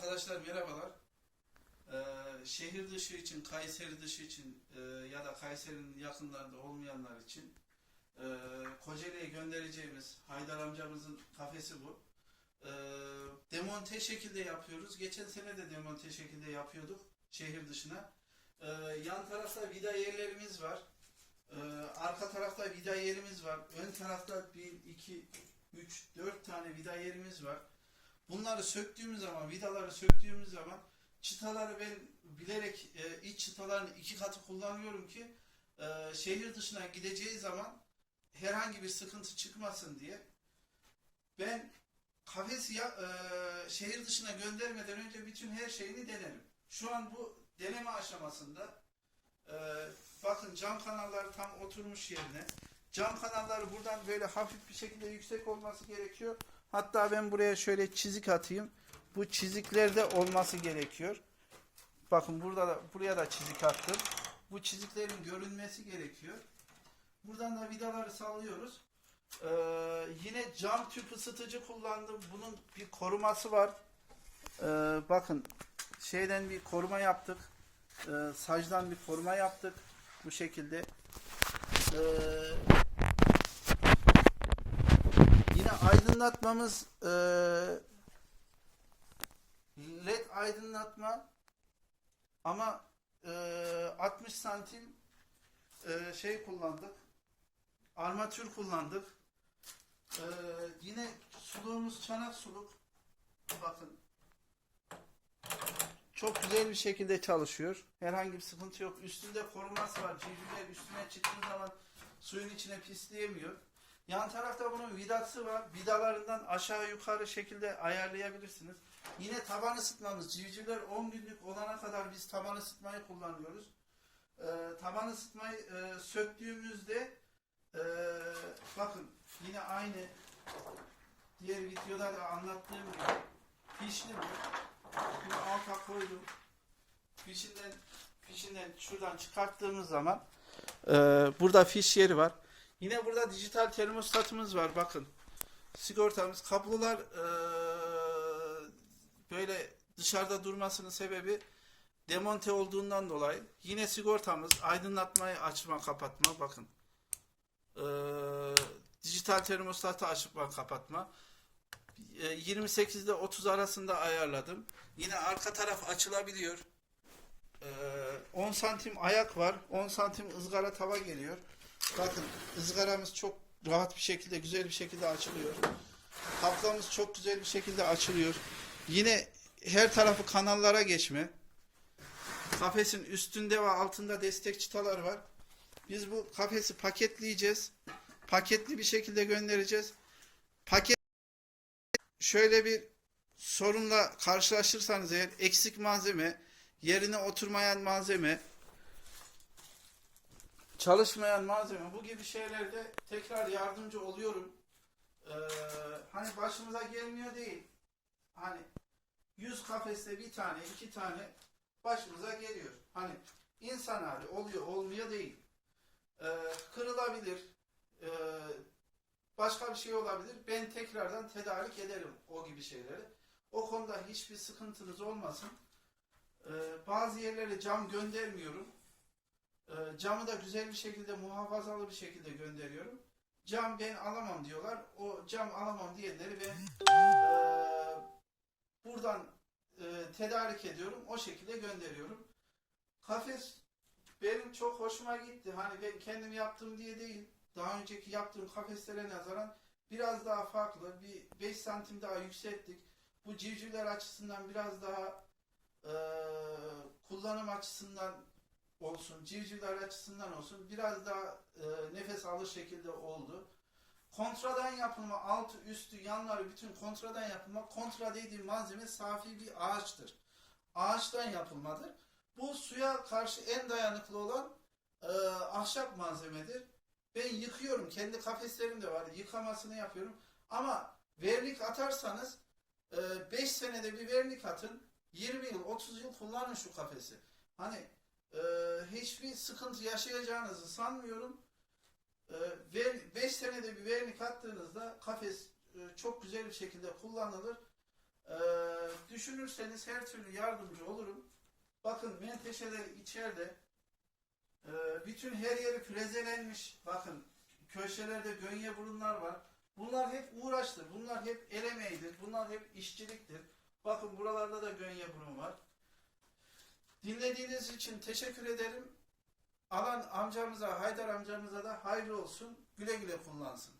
Arkadaşlar merhabalar. Ee, şehir dışı için, Kayseri dışı için e, ya da Kayseri'nin yakınlarında olmayanlar için e, Kocaeli'ye göndereceğimiz Haydar amcamızın kafesi bu. E, demonte şekilde yapıyoruz. Geçen sene de demonte şekilde yapıyorduk şehir dışına. E, yan tarafta vida yerlerimiz var. E, arka tarafta vida yerimiz var. Ön tarafta 1, 2, 3, 4 tane vida yerimiz var. Bunları söktüğümüz zaman, vidaları söktüğümüz zaman çıtaları ben bilerek e, iç çıtaların iki katı kullanıyorum ki e, şehir dışına gideceği zaman herhangi bir sıkıntı çıkmasın diye. Ben kafesi ya, e, şehir dışına göndermeden önce bütün her şeyini denerim. Şu an bu deneme aşamasında e, bakın cam kanalları tam oturmuş yerine. Cam kanalları buradan böyle hafif bir şekilde yüksek olması gerekiyor. Hatta ben buraya şöyle çizik atayım. Bu çiziklerde olması gerekiyor. Bakın burada da buraya da çizik attım. Bu çiziklerin görünmesi gerekiyor. Buradan da vidaları sallıyoruz. Ee, yine cam tüp ısıtıcı kullandım. Bunun bir koruması var. Ee, bakın şeyden bir koruma yaptık. Ee, sacdan bir koruma yaptık. Bu şekilde. Ee, aydınlatmamız e, led aydınlatma ama e, 60 santim e, şey kullandık. Armatür kullandık. E, yine suluğumuz çanak suluk. Bakın. Çok güzel bir şekilde çalışıyor. Herhangi bir sıkıntı yok. Üstünde koruması var. Civcivler üstüne çıktığı zaman suyun içine pisleyemiyor. Yan tarafta bunun vidası var. Vidalarından aşağı yukarı şekilde ayarlayabilirsiniz. Yine taban ısıtmamız. Civcivler 10 günlük olana kadar biz taban ısıtmayı kullanıyoruz. Ee, taban ısıtmayı e, söktüğümüzde e, bakın yine aynı diğer videoda da anlattığım gibi fişli bu. Bunu alta koydum. Fişinden fişinden şuradan çıkarttığımız zaman e, burada fiş yeri var. Yine burada dijital termostatımız var bakın. Sigortamız kablolar eee, böyle dışarıda durmasının sebebi demonte olduğundan dolayı. Yine sigortamız aydınlatmayı açma kapatma bakın. Eee, dijital termostatı açma kapatma. Eee, 28 ile 30 arasında ayarladım. Yine arka taraf açılabiliyor. Eee, 10 santim ayak var. 10 santim ızgara tava geliyor. Bakın ızgaramız çok rahat bir şekilde, güzel bir şekilde açılıyor. Kaplamız çok güzel bir şekilde açılıyor. Yine her tarafı kanallara geçme. Kafesin üstünde ve altında destek çıtalar var. Biz bu kafesi paketleyeceğiz. Paketli bir şekilde göndereceğiz. Paket şöyle bir sorunla karşılaşırsanız eğer eksik malzeme, yerine oturmayan malzeme, çalışmayan malzeme bu gibi şeylerde tekrar yardımcı oluyorum. Ee, hani başımıza gelmiyor değil. Hani 100 kafeste bir tane iki tane başımıza geliyor. Hani insan hali oluyor olmuyor değil. Ee, kırılabilir. Ee, başka bir şey olabilir. Ben tekrardan tedarik ederim o gibi şeyleri. O konuda hiçbir sıkıntınız olmasın. Ee, bazı yerlere cam göndermiyorum. Ee, camı da güzel bir şekilde muhafazalı bir şekilde gönderiyorum. Cam ben alamam diyorlar. O cam alamam diyenleri ben eee, buradan eee, tedarik ediyorum. O şekilde gönderiyorum. Kafes benim çok hoşuma gitti. Hani ben kendim yaptım diye değil. Daha önceki yaptığım kafeslere nazaran biraz daha farklı. Bir 5 santim daha yükselttik. Bu civcivler açısından biraz daha eee, kullanım açısından olsun, civcivler açısından olsun biraz daha e, nefes alır şekilde oldu. Kontradan yapılma, altı, üstü, yanları bütün kontradan yapılma. Kontra dediğim malzeme safi bir ağaçtır. Ağaçtan yapılmadır. Bu suya karşı en dayanıklı olan e, ahşap malzemedir. Ben yıkıyorum. Kendi kafeslerim de var. Yıkamasını yapıyorum. Ama vernik atarsanız 5 senede bir vernik atın. 20 yıl, 30 yıl kullanın şu kafesi. Hani ee, hiçbir sıkıntı yaşayacağınızı sanmıyorum. 5 senede bir vernik attığınızda kafes e, çok güzel bir şekilde kullanılır. Ee, düşünürseniz her türlü yardımcı olurum. Bakın menteşeler içeride. Ee, bütün her yeri frezelenmiş. Bakın köşelerde gönye burunlar var. Bunlar hep uğraştır. Bunlar hep el emeğidir. Bunlar hep işçiliktir. Bakın buralarda da gönye burun var. Dinlediğiniz için teşekkür ederim. Alan amcamıza, Haydar amcamıza da hayırlı olsun. Güle güle kullansın.